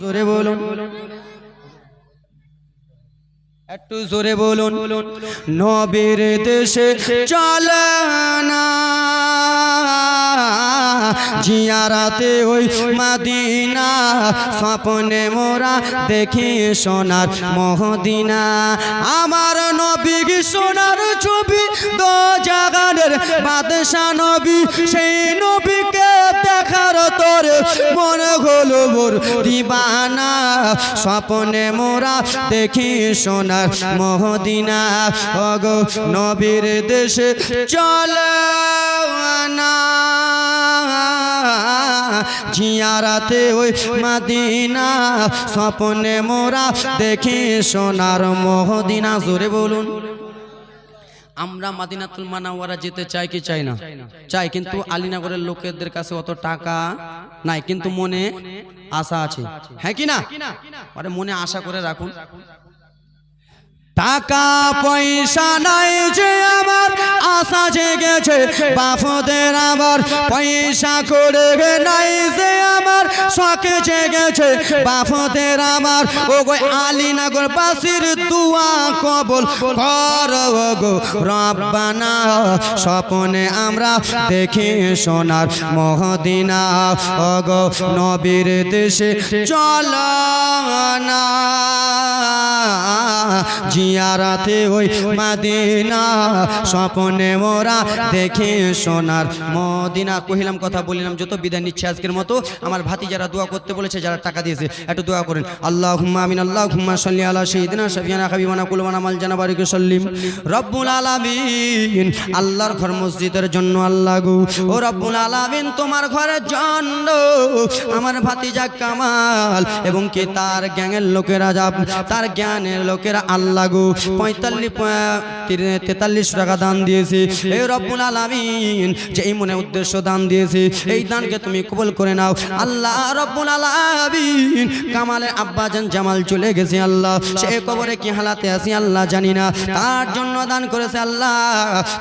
জোরে বলুন। একটু জোরে বলুন। নবীর দেশে চলে না। জিয়ারাতে ওই মাদিনা। স্বপ্নে মোরা দেখি সোনার মহদিনা। আমার নবী সোনার ছবি দো জাগানের বাদশা নবী সেই মোর দিবানা, স্বপ্নে মোরা দেখি সোনার মহদিনা। অগো নবীর দেশে চলে জিয়ারাতে ওই মাদিনা, স্বপনে মোরা দেখি সোনার মহদিনা। জোরে বলুন। আমরা মাদিনাতুল মানাওয়ারা যেতে চাই কি চাই না? চাই, কিন্তু আলীনগরের লোকেদের কাছে অত টাকা নাই কিন্তু মনে আশা আছে। হ্যাঁ কি না? আরে মনে আশা করে রাখুন। টাকা পয়সা নাই যে আমার জেগেছে বাপদের আমার পয়সা করে নাই যে আমার শখে জেগেছে। বাপদের আমার ও গো আলীনগর বাসির দুয়া কবল কর গো রব্বানা, স্বপ্নে আমরা দেখি সোনার মহদিনা। ও গো নবীর দেশে চল জিয়ারাতে ওই মাদিনা, স্বপ্নে মোরা দেখে সোনার মদিনা কহিলাম, কথা বলিলাম, যত বিদায় নিচ্ছে আজকের মতো। আমার ভাতি যারা দোয়া করতে বলেছে, যারা টাকা দিয়েছে, একটু দোয়া করেন। আল্লাহ হুম্মা আমিন আল্লাহ হুম্মা সাল্লি আলা সাইয়্যিদিনা শাফিয়ানা হাবিবানা কুলমানা মাল জানা বারিক সাল্লিম। রব্বুল আলামিন, আল্লাহর ঘর মসজিদের জন্য আল্লাহ গো। ও রব্বুল আলামিন, তোমার ঘরের জন্য আমার ভাতিজা কামাল এবং কি তার গ্যাংয়ের লোকেরা যা তার জ্ঞানের লোকেরা আল্লাহ গো। পঁয়তাল্লিশ তেতাল্লিশ টাকা দান দিয়েছে। এই রব্বুল আলামিন। যে এই মনে উদ্দেশ্য দান দিয়েছে, এই দানকে তুমি কবল করে নাও। আল্লাহ রব্বুল আলামিন। কামালের আব্বাজান জামাল চলে গেছে, আল্লাহ। সে কবরে কি হালাতে আছে, আল্লাহ জানি না। তার জন্য দান করেছে আল্লাহ।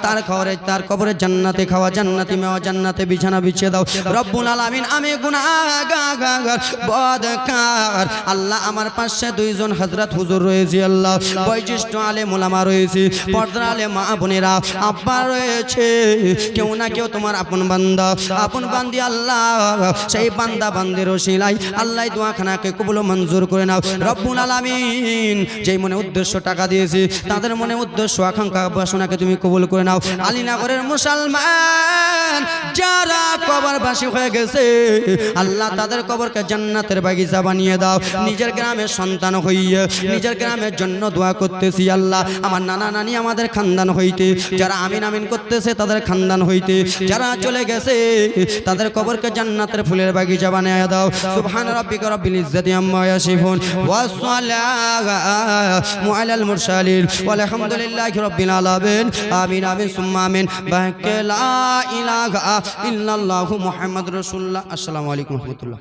তার খবরে তার কবরে জান্নাতে খাওয়া, জান্নাতি মেওয়া, জান্নাতে বিছানা বিছিয়ে দাও। রব্বুল আলামিন, আমি গুনাহগার, বদকার। আল্লাহ আমার পাশে দুইজন হযরত হুজুর রয়েছে, আল্লাহ। বয়োজ্যেষ্ঠ আলে মোলামা রয়েছে, পর্দার আলে মা বোনেরা, আব্বা রয়েছে। কেউ না কেউ তোমার আপন বান্দা। আপন বান্দি আল্লাহ, সেই বান্দা বান্দির শিলাই আল্লাহ দোয়াখানাকে কবুল মঞ্জুর করে নাও। রব্বুল আলামিন, যেই মনে উদ্দেশ্য টাকা দিয়েছি, তাদের মনে উদ্দেশ্য, আকাঙ্ক্ষা বাসনাকে তুমি কবুল করে নাও। আলীনগরের মুসলমান যারা কবরবাসী হয়ে গেছে, আল্লাহ তাদের কবরকে জান্নাতের বাগিচা বানিয়ে দাও। নিজের গ্রামের সন্তান হইয়ে, নিজের গ্রামের জন্য দোয়া করতেছি আল্লাহ। আমার নানা নানি আমাদের খানদান হইতে, যারা আমিন আমিন করতেছে তাদের খানদান হইতে। যারা চলে গেছে, তাদের কবরকে জান্নাতের ফুলের বাগিচা বানিয়ে দাও। সুবহান রাব্বিকা রাব্বিল ইজ্জাতি আম্মা ইয়াসিফুন। ওয়া সালামু আলাল মুরসালিন। ওয়ালহামদুলিল্লাহি রাব্বিল আলামিন। আমিন আমিন, সুম্মা, আমিন। বাকে লা ইলাহা ইল্লাল্লাহু মুহাম্মাদুর রাসূলুল্লাহ। আসসালামু আলাইকুম রাহমাতুল্লাহ।